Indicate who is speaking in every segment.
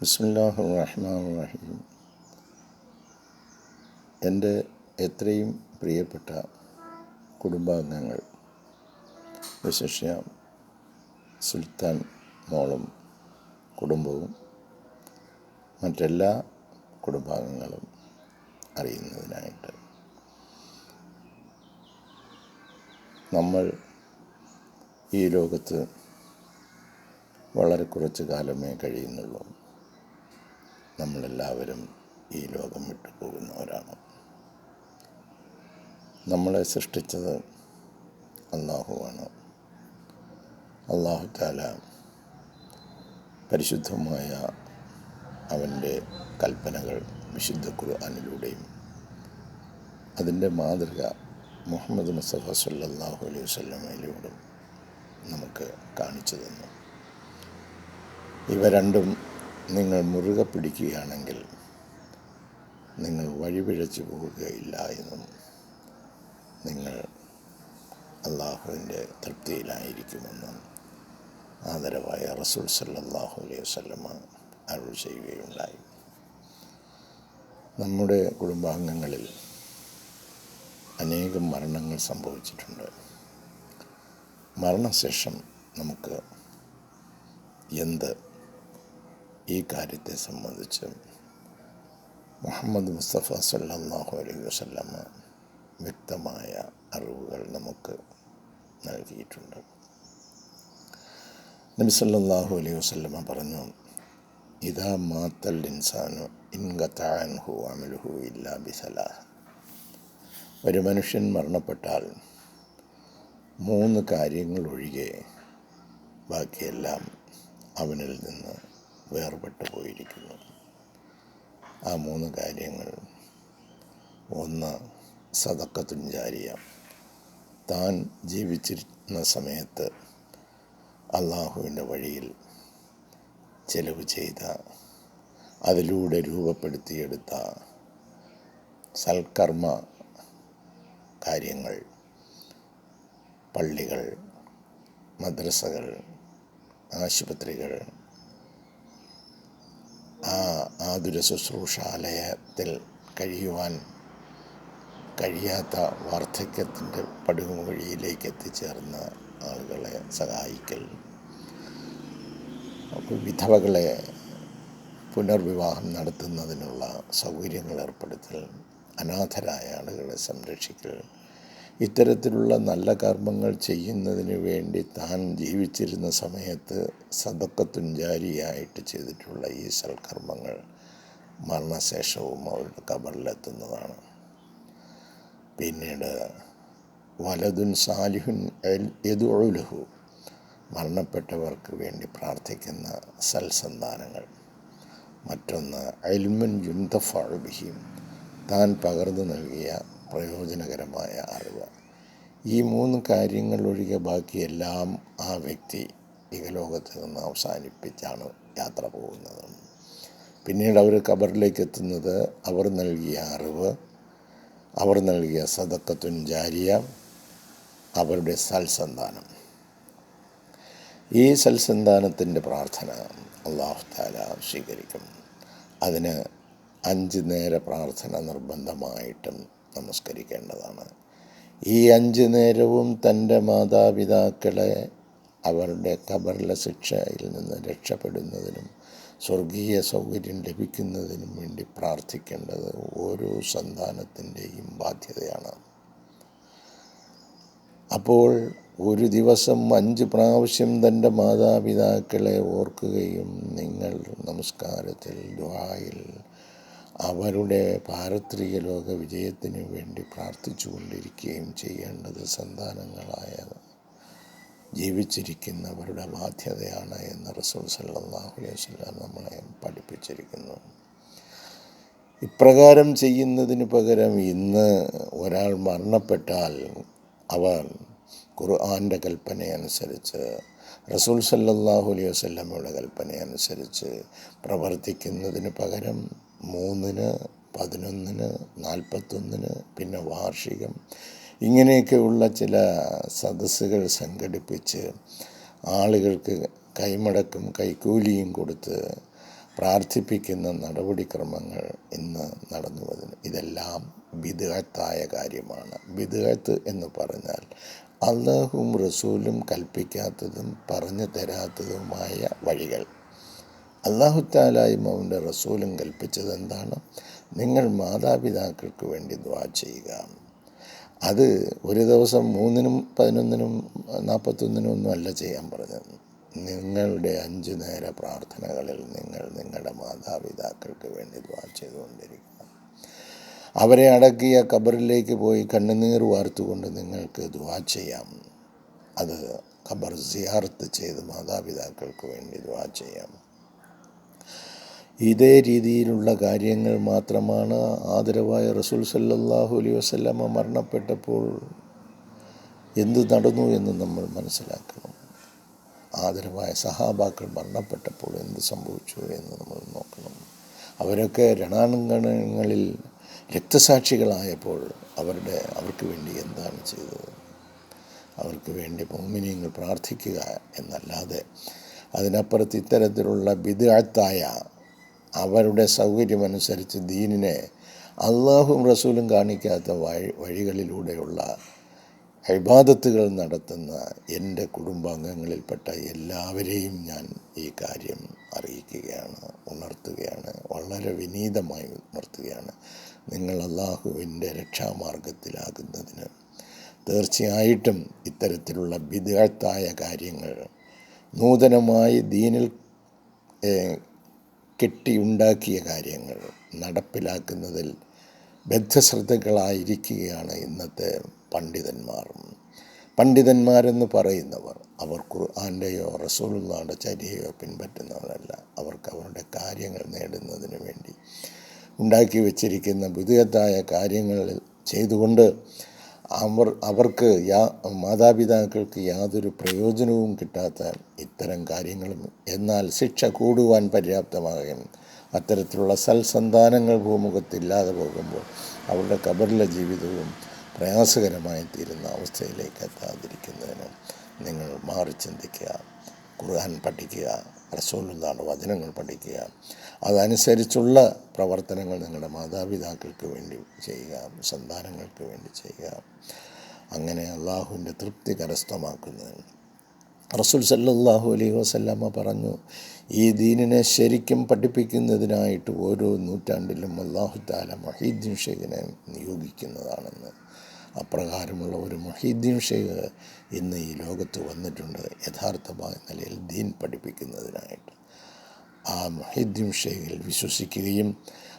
Speaker 1: ബിസ്മില്ലാഹ് റഹ്മാൻ റഹീം എന്റെ എത്രയും പ്രിയപ്പെട്ട കുടുംബാംഗങ്ങൾ വിശിഷ്യ സുൽത്താൻ മോളും കുടുംബവും മറ്റെല്ലാ കുടുംബാംഗങ്ങളും അറിയുന്നതിനായിട്ട് നമ്മൾ ഈ ലോകത്ത് വളരെ കുറച്ച് കാലമേ കഴിയുന്നുള്ളൂ. നമ്മളെല്ലാവരും ഈ ലോകം വിട്ടു പോകുന്നവരാണ്. നമ്മളെ സൃഷ്ടിച്ചത് അള്ളാഹുവാണ് അള്ളാഹു താല പരിശുദ്ധമായ അവന്റെ കൽപ്പനകൾ വിശുദ്ധ ഖുർആാനിലൂടെയും അതിന്റെ മാതൃക മുഹമ്മദ് മുസ്തഫ സല്ലാഹു അലൈഹി വല്ലമയിലൂടെ നമുക്ക് കാണിച്ചു തന്നു. ഇവ രണ്ടും നിങ്ങൾ മുറുകെ പിടിക്കുകയാണെങ്കിൽ നിങ്ങൾ വഴിപിഴച്ചു പോവുകയില്ല എന്നും നിങ്ങൾ അള്ളാഹുവിന്റെ തൃപ്തിയിലായിരിക്കുമെന്നും ആദരവായ റസൂൽ സല്ലാഹു അലൈഹി വസ്ലമ അരുൾ ചെയ്യുകയുണ്ടായി. നമ്മുടെ കുടുംബാംഗങ്ങളിൽ അനേകം മരണങ്ങൾ സംഭവിച്ചിട്ടുണ്ട്. മരണശേഷം നമുക്ക് എന്ത് ഈ കാര്യത്തെ സംബന്ധിച്ച് മുഹമ്മദ് മുസ്തഫ സല്ലാഹു അലൈഹി വസല്ലമ വ്യക്തമായ അറിവുകൾ നമുക്ക് നൽകിയിട്ടുണ്ട്. നബി സല്ലാഹു അലൈഹി വസല്ലമ പറഞ്ഞു ഇതാ മാത്തൽ ഇൻസാനു ഇൻഗത്താൻഹു അമലുഹു ഇല്ലാ ബിസലാ. ഒരു മനുഷ്യൻ മരണപ്പെട്ടാൽ മൂന്ന് കാര്യങ്ങൾ ഒഴികെ ബാക്കിയെല്ലാം അവനിൽ നിന്ന് വേർപെട്ടു പോയിരിക്കുന്നു. ആ മൂന്ന് കാര്യങ്ങൾ. ഒന്ന് സതക്കത്തുഞ്ചാരിയ താൻ ജീവിച്ചിരുന്ന സമയത്ത് അള്ളാഹുവിന്റെ വഴിയിൽ ചെലവ് ചെയ്ത അതിലൂടെ രൂപപ്പെടുത്തിയെടുത്ത സൽക്കർമ്മ കാര്യങ്ങൾ പള്ളികൾ മദ്രസകൾ ആശുപത്രികൾ ആ ആതുര ശുശ്രൂഷാലയത്തിൽ കഴിയുവാൻ കഴിയാത്ത വാർദ്ധക്യത്തിന്റെ പടുകുവഴിയിലേക്ക് എത്തിച്ചേർന്ന ആളുകളെ സഹായിക്കൽ. വിധവകളെ പുനർവിവാഹം നടത്തുന്നതിനുള്ള സൗകര്യങ്ങൾ ഏർപ്പെടുത്തൽ. അനാഥരായ ആളുകളെ സംരക്ഷിക്കൽ. ഇത്തരത്തിലുള്ള നല്ല കർമ്മങ്ങൾ ചെയ്യുന്നതിന് വേണ്ടി താൻ ജീവിച്ചിരുന്ന സമയത്ത് സതക്കത്തുഞ്ചാരിയായിട്ട് ചെയ്തിട്ടുള്ള ഈ സൽക്കർമ്മങ്ങൾ മരണശേഷവും അവരുടെ കബറിലെത്തുന്നതാണ്. പിന്നീട് വലതുൻ സാലിഹുൻ എതുലഹു മരണപ്പെട്ടവർക്ക് വേണ്ടി പ്രാർത്ഥിക്കുന്ന സൽസന്താനങ്ങൾ. മറ്റൊന്ന് അൽമുൻ യുന്തഫാഴുബിഹിം താൻ പകർന്നു നൽകിയ പ്രയോജനകരമായ അറിവ്. ഈ മൂന്ന് കാര്യങ്ങൾ ഒഴികെ ബാക്കിയെല്ലാം ആ വ്യക്തി ഇഹലോകത്ത് നിന്ന് അവസാനിപ്പിച്ചാണ് യാത്ര പോകുന്നത്. പിന്നീട് അവർ കബറിലേക്ക് എത്തുന്നത് അവർ നൽകിയ അറിവ് അവർ നൽകിയ സദക്കത്തുൻ ജാരിയ അവരുടെ സൽസന്താനം. ഈ സൽസന്താനത്തിന്റെ പ്രാർത്ഥന അള്ളാഹുത്താല സ്വീകരിക്കും. അതിന് അഞ്ച് നേര പ്രാർത്ഥന നിർബന്ധമായിട്ടും നമസ്കരിക്കേണ്ടതാണ്. ഈ അഞ്ച് നേരവും തന്റെ മാതാപിതാക്കളെ അവരുടെ കബറിലെ ശിക്ഷയിൽ നിന്ന് രക്ഷപ്പെടുന്നതിനും സ്വർഗീയ സൗകര്യം ലഭിക്കുന്നതിനും വേണ്ടി പ്രാർത്ഥിക്കേണ്ടത് ഓരോ സന്താനത്തിന്റെയും ബാധ്യതയാണ്. അപ്പോൾ ഒരു ദിവസം അഞ്ച് പ്രാവശ്യം തന്റെ മാതാപിതാക്കളെ ഓർക്കുകയും നിങ്ങൾ നമസ്കാരത്തിൽ ദ്വായിൽ അവരുടെ പാരത്രിക ലോക വിജയത്തിനു വേണ്ടി പ്രാർത്ഥിച്ചു കൊണ്ടിരിക്കുകയും ചെയ്യേണ്ടത് സന്താനങ്ങളായ ജീവിച്ചിരിക്കുന്നവരുടെ ബാധ്യതയാണ് എന്ന് റസൂൽ സല്ലാഹു അലൈഹി വസ്ലാം നമ്മളെ പഠിപ്പിച്ചിരിക്കുന്നു. ഇപ്രകാരം ചെയ്യുന്നതിന് പകരം ഇന്ന് ഒരാൾ മരണപ്പെട്ടാൽ അവർ ഖുർആാന്റെ കൽപ്പനയനുസരിച്ച് റസൂൽ സല്ലാഹു അലൈഹി വസ്ലമയുടെ കൽപ്പനയനുസരിച്ച് പ്രവർത്തിക്കുന്നതിന് പകരം മൂന്നിന് പതിനൊന്നിന് നാൽപ്പത്തൊന്നിന് പിന്നെ വാർഷികം. ഇങ്ങനെയൊക്കെയുള്ള ചില സദസ്സുകൾ സംഘടിപ്പിച്ച് ആളുകൾക്ക് കൈമടക്കും കൈക്കൂലിയും കൊടുത്ത് പ്രാർത്ഥിപ്പിക്കുന്ന നടപടിക്രമങ്ങൾ ഇന്ന് നടന്നു വരുന്നു. ഇതെല്ലാം ബിദഅത്തായ കാര്യമാണ്. ബിദഅത്ത് എന്ന് പറഞ്ഞാൽ അള്ളാഹും റസൂലും കൽപ്പിക്കാത്തതും പറഞ്ഞു തരാത്തതുമായ വഴികൾ. അള്ളാഹു താലായും അവന്റെ റസൂലും കൽപ്പിച്ചത് എന്താണ് നിങ്ങൾ മാതാപിതാക്കൾക്ക് വേണ്ടി ദ്വാ ചെയ്യുക. അത് ഒരു ദിവസം മൂന്നിനും പതിനൊന്നിനും നാൽപ്പത്തൊന്നിനും ഒന്നും അല്ല ചെയ്യാൻ പറഞ്ഞത്. നിങ്ങളുടെ അഞ്ചു നേര പ്രാർത്ഥനകളിൽ നിങ്ങൾ നിങ്ങളുടെ മാതാപിതാക്കൾക്ക് വേണ്ടി ദ്വാ ചെയ്തുകൊണ്ടിരിക്കുക. അവരെ അടക്കിയ കബറിലേക്ക് പോയി കണ്ണുനീർ വാർത്തുകൊണ്ട് നിങ്ങൾക്ക് ദ്വാ ചെയ്യാം. അത് ഖബർ സിയാർത്ത് ചെയ്ത് മാതാപിതാക്കൾക്ക് വേണ്ടി ദ്വാ ചെയ്യാം. ഇതേ രീതിയിലുള്ള കാര്യങ്ങൾ മാത്രമാണ് ആദരവായ റസൂൽ സല്ലാഹു അലൈഹി വസല്ലമ മരണപ്പെട്ടപ്പോൾ എന്ത് നടന്നു എന്ന് നമ്മൾ മനസ്സിലാക്കണം. ആദരവായ സഹാബാക്കൾ മരണപ്പെട്ടപ്പോൾ എന്ത് സംഭവിച്ചു എന്ന് നമ്മൾ നോക്കണം. അവരൊക്കെ രണാങ്കണങ്ങളിൽ രക്തസാക്ഷികളായപ്പോൾ അവരുടെ അവർക്ക് വേണ്ടി എന്താണ് ചെയ്തത്? അവർക്ക് വേണ്ടി മോമിനിയങ്ങൾ പ്രാർത്ഥിക്കുക എന്നല്ലാതെ അതിനപ്പുറത്ത് ഇത്തരത്തിലുള്ള ബിദാത്തായ അവരുടെ സൗകര്യമനുസരിച്ച് ദീനിനെ അള്ളാഹും റസൂലും കാണിക്കാത്ത വഴി വഴികളിലൂടെയുള്ള അഭിബാധത്തുകൾ നടത്തുന്ന എന്റെ കുടുംബാംഗങ്ങളിൽപ്പെട്ട എല്ലാവരെയും ഞാൻ ഈ കാര്യം അറിയിക്കുകയാണ് ഉണർത്തുകയാണ് വളരെ വിനീതമായി ഉണർത്തുകയാണ്. നിങ്ങൾ അള്ളാഹുവിന്റെ രക്ഷാമാർഗത്തിലാകുന്നതിന് തീർച്ചയായിട്ടും ഇത്തരത്തിലുള്ള വിദഗ്ധായ കാര്യങ്ങൾ നൂതനമായി ദീനിൽ കെട്ടിയുണ്ടാക്കിയ കാര്യങ്ങൾ നടപ്പിലാക്കുന്നതിൽ ബദ്ധശ്രദ്ധകളായിരിക്കുകയാണ് ഇന്നത്തെ പണ്ഡിതന്മാർ. പണ്ഡിതന്മാരെന്ന് പറയുന്നവർ അവർ ഖുർആാന്റെയോ റസൂലുള്ളാന്റെ ചര്യയോ പിൻപറ്റുന്നവരല്ല. അവർക്ക് അവരുടെ കാര്യങ്ങൾ നേടുന്നതിന് വേണ്ടി ഉണ്ടാക്കി വച്ചിരിക്കുന്ന പുതിയതായ കാര്യങ്ങൾ ചെയ്തുകൊണ്ട് അവർ അവർക്ക് യാ മാതാപിതാക്കൾക്ക് യാതൊരു പ്രയോജനവും കിട്ടാത്ത ഇത്തരം കാര്യങ്ങളും. എന്നാൽ ശിക്ഷ കൂടുവാൻ പര്യാപ്തമാകും. അത്തരത്തിലുള്ള സൽസന്താനങ്ങൾ ഭൂമുഖത്തില്ലാതെ പോകുമ്പോൾ അവരുടെ കബറിലെ ജീവിതവും പ്രയാസകരമായി തീരുന്ന അവസ്ഥയിലേക്ക് എത്താതിരിക്കുന്നതിന് നിങ്ങൾ മാറി ചിന്തിക്കുക ഖുർആൻ പഠിക്കുക റസൂലുള്ളാഹുടെ വചനങ്ങൾ പഠിക്കുക. അതനുസരിച്ചുള്ള പ്രവർത്തനങ്ങൾ നിങ്ങളുടെ മാതാപിതാക്കൾക്ക് വേണ്ടി ചെയ്യുക സന്താനങ്ങൾക്ക് വേണ്ടി ചെയ്യുക. അങ്ങനെ അള്ളാഹുവിന്റെ തൃപ്തി കരസ്ഥമാക്കുന്നത് റസൂൽ സല്ലാഹു അലൈഹി വസല്ലമ്മ പറഞ്ഞു ഈ ദീനിനെ ശരിക്കും പഠിപ്പിക്കുന്നതിനായിട്ട് ഓരോ നൂറ്റാണ്ടിലും അള്ളാഹു താല മഹീദ് ഷെയ്ഖിനെ നിയോഗിക്കുന്നതാണെന്ന്. അപ്രകാരമുള്ള ഒരു മൊഹീദ്ദീൻ ഷെയ്ഖ് ഇന്ന് ഈ ലോകത്ത് വന്നിട്ടുണ്ട് യഥാർത്ഥമായ നിലയിൽ ദീൻ പഠിപ്പിക്കുന്നതിനായിട്ട്. ആ മൊഹീദ്ദീൻ ഷെയ്ഖിൽ വിശ്വസിക്കുകയും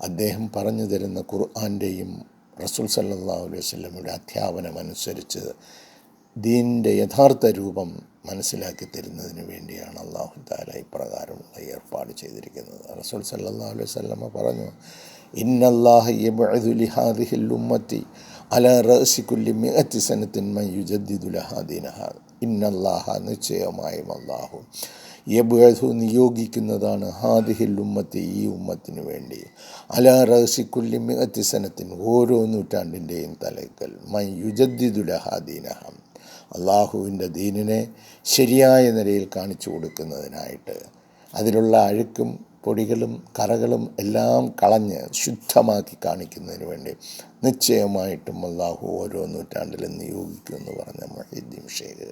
Speaker 1: അദ്ദേഹം പറഞ്ഞു തരുന്ന ഖുർആാന്റെയും റസൂൽ സല്ലാ അലൈഹി വസല്ലമയുടെ അധ്യാപനം അനുസരിച്ച് ദീനിന്റെ യഥാർത്ഥ രൂപം മനസ്സിലാക്കി തരുന്നതിന് വേണ്ടിയാണ് അള്ളാഹു താല ഇപ്രകാരമുള്ള ഏർപ്പാട് ചെയ്തിരിക്കുന്നത്. റസൂൽ സല്ലാ അലൈഹി വസല്ലമ പറഞ്ഞു ഇന്നല്ലാഹ യബ്അദു ലിഹാദിഹിൽ ഉമ്മത്തി അല ഇന്നല്ലാഹ നിശ്ചയമായും അള്ളാഹു യബ്അദു നിയോഗിക്കുന്നതാണ് ഹാദിഹിൽ ഉമ്മത്തി ഈ ഉമ്മത്തിന് വേണ്ടി. അല റഅസി മികത്തി സനത്തിൻ ഓരോ നൂറ്റാണ്ടിന്റെയും തലക്കൽ മൻ യുജദ്ദിദു ലഹാ ദീനഹ. അള്ളാഹുവിന്റെ ദീനിനെ ശരിയായ നിലയിൽ കാണിച്ചു കൊടുക്കുന്നതിനായിട്ട് അതിലുള്ള അഴുക്കും പൊടികളും കറകളും എല്ലാം കളഞ്ഞ് ശുദ്ധമാക്കി കാണിക്കുന്നതിന് വേണ്ടി നിശ്ചയമായിട്ടും അള്ളാഹു ഓരോ നൂറ്റാണ്ടിലും നിയോഗിക്കുമെന്ന് പറഞ്ഞ മൊഹീദ്ദീൻ ഷെയ്ഖ്.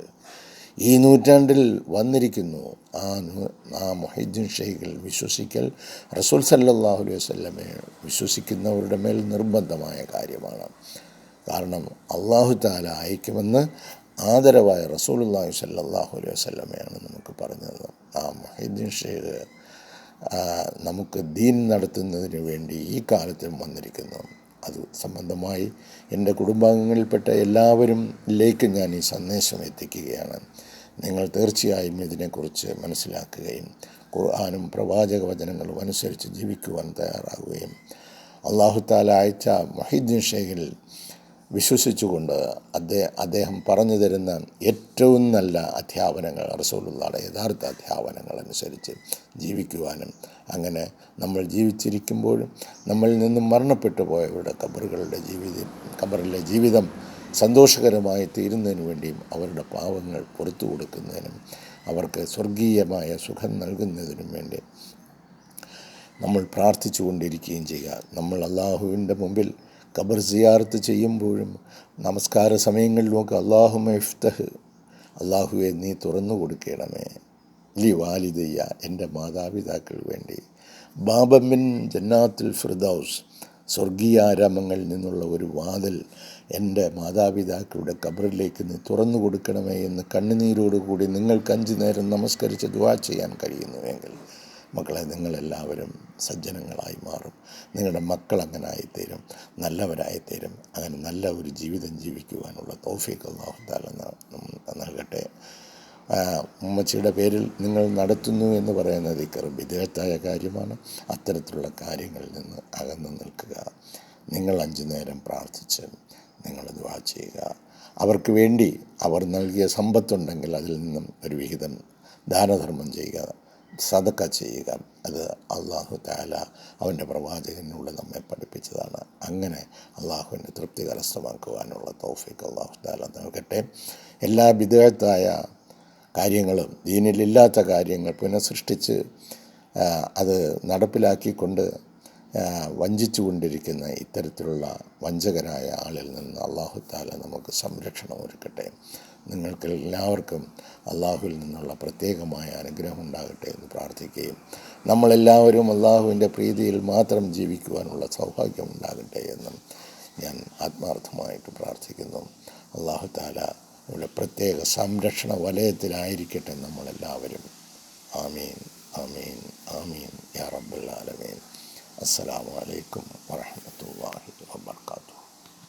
Speaker 1: ഈ നൂറ്റാണ്ടിൽ വന്നിരിക്കുന്നു. ആ ആ മൊഹീദ്ദീൻ ഷെയ്ഖിൽ വിശ്വസിക്കൽ റസൂൽ സല്ലാഹു അലൈഹി വസ്ലമെ വിശ്വസിക്കുന്നവരുടെ മേൽ നിർബന്ധമായ കാര്യമാണ്. കാരണം അള്ളാഹു താല അയക്കുമെന്ന് ആദരവായ റസൂലുള്ളാഹി സല്ലാഹു അലൈഹി വസ്ലമയാണ് നമുക്ക് പറഞ്ഞത്. ആ മൊഹീദ്ദീൻ ഷെയ്ഖ് നമുക്ക് ദീൻ നടത്തുന്നതിന് വേണ്ടി ഈ കാലത്തും വന്നിരിക്കുന്നു. അത് സംബന്ധമായി എന്റെ കുടുംബാംഗങ്ങളിൽപ്പെട്ട എല്ലാവരും ലേക്ക് ഞാൻ ഈ സന്ദേശം എത്തിക്കുകയാണ്. നിങ്ങൾ തീർച്ചയായും ഇതിനെക്കുറിച്ച് മനസ്സിലാക്കുകയും ഖുർആാനും പ്രവാചക വചനങ്ങളും അനുസരിച്ച് ജീവിക്കുവാൻ തയ്യാറാകുകയും. അള്ളാഹു താല അയച്ച മൊഹീദ്ദീൻ ഷെയ്ഖിൽ വിശ്വസിച്ചുകൊണ്ട് അദ്ദേഹം അദ്ദേഹം പറഞ്ഞു തരുന്ന ഏറ്റവും നല്ല അധ്യാപനങ്ങൾ റസൂലുള്ളയുടെ യഥാർത്ഥ അധ്യാപനങ്ങൾ അനുസരിച്ച് ജീവിക്കുവാനും അങ്ങനെ നമ്മൾ ജീവിച്ചിരിക്കുമ്പോഴും നമ്മളിൽ നിന്നും മരണപ്പെട്ടു പോയവരുടെ കബറുകളുടെ ജീവിതം കബറിലെ ജീവിതം സന്തോഷകരമായി തീരുന്നതിന് വേണ്ടിയും അവരുടെ പാവങ്ങൾ പുറത്തു കൊടുക്കുന്നതിനും അവർക്ക് സ്വർഗീയമായ സുഖം നൽകുന്നതിനും വേണ്ടി നമ്മൾ പ്രാർത്ഥിച്ചു കൊണ്ടിരിക്കുകയും ചെയ്യുക. നമ്മൾ അള്ളാഹുവിന്റെ മുമ്പിൽ ഖബർ സിയാർത്ത് ചെയ്യുമ്പോഴും നമസ്കാര സമയങ്ങളിലുമൊക്കെ അള്ളാഹു ഇഫ്തഹ് അള്ളാഹുവെ നീ തുറന്നു കൊടുക്കണമേ. ലി വാലിദയ്യ എന്റെ മാതാപിതാക്കൾ വേണ്ടി. ബാബമിൻ ജന്നാത്തുൽ ഫിർദൌസ് സ്വർഗീയാരാമങ്ങളിൽ നിന്നുള്ള ഒരു വാതിൽ എന്റെ മാതാപിതാക്കളുടെ കബറിലേക്ക് നീ തുറന്നു കൊടുക്കണമേ എന്ന് കണ്ണുനീരോടുകൂടി നിങ്ങൾക്ക് അഞ്ചു നേരം നമസ്കരിച്ച് ദുവാ ചെയ്യാൻ കഴിയുന്നുവെങ്കിൽ. മക്കളെ നിങ്ങളെല്ലാവരും സജ്ജനങ്ങളായി മാറും. നിങ്ങളുടെ മക്കൾ അങ്ങനെ ആയിത്തീരും നല്ലവരായിത്തീരും. അങ്ങനെ നല്ല ഒരു ജീവിതം ജീവിക്കുവാനുള്ള തോഫീക്ക് അള്ളാഹുത്താല നൽകട്ടെ. ഉമ്മച്ചിയുടെ പേരിൽ നിങ്ങൾ നടത്തുന്നു എന്ന് പറയുന്നത് ദിക്കർ വിദേഹത്തായ കാര്യമാണ്. അത്തരത്തിലുള്ള കാര്യങ്ങളിൽ നിന്ന് അകന്നു നിൽക്കുക. നിങ്ങൾ അഞ്ചു നേരം പ്രാർത്ഥിച്ച് നിങ്ങൾ ദ്വാ ചെയ്യുക. അവർക്ക് വേണ്ടി അവർ നൽകിയ സമ്പത്തുണ്ടെങ്കിൽ അതിൽ നിന്നും ഒരു വിഹിതം ദാനധർമ്മം ചെയ്യുക. സതക്ക ചെയ്യുക. അത് അള്ളാഹു താല അവന്റെ പ്രവാചകനിലൂടെ നമ്മെ പഠിപ്പിച്ചതാണ്. അങ്ങനെ അള്ളാഹുവിന്റെ തൃപ്തി കരസ്ഥമാക്കുവാനുള്ള തോഫിക്ക് അള്ളാഹു താല നൽകട്ടെ. എല്ലാ വിധേയത്തായ കാര്യങ്ങളും ദീനിലില്ലാത്ത കാര്യങ്ങൾ പുനഃസൃഷ്ടിച്ച് അത് നടപ്പിലാക്കിക്കൊണ്ട് വഞ്ചിച്ചു കൊണ്ടിരിക്കുന്ന ഇത്തരത്തിലുള്ള വഞ്ചകരായ ആളിൽ നിന്ന് അള്ളാഹു താല നമുക്ക് സംരക്ഷണം ഒരുക്കട്ടെ. നിങ്ങൾക്ക് എല്ലാവർക്കും അള്ളാഹുവിൽ നിന്നുള്ള പ്രത്യേകമായ അനുഗ്രഹം ഉണ്ടാകട്ടെ എന്ന് പ്രാർത്ഥിക്കുകയും നമ്മളെല്ലാവരും അള്ളാഹുവിന്റെ പ്രീതിയിൽ മാത്രം ജീവിക്കുവാനുള്ള സൗഭാഗ്യം ഉണ്ടാകട്ടെ എന്നും ഞാൻ ആത്മാർത്ഥമായിട്ട് പ്രാർത്ഥിക്കുന്നു. അള്ളാഹു താല ഇവിടെ പ്രത്യേക സംരക്ഷണ വലയത്തിലായിരിക്കട്ടെ നമ്മളെല്ലാവരും. ആമീൻ ആമീൻ ആമീൻ. യാ റബ്ബുൽ ആലമീൻ. അസ്സലാമു അലൈക്കും വറഹ്മത്തുള്ളാഹി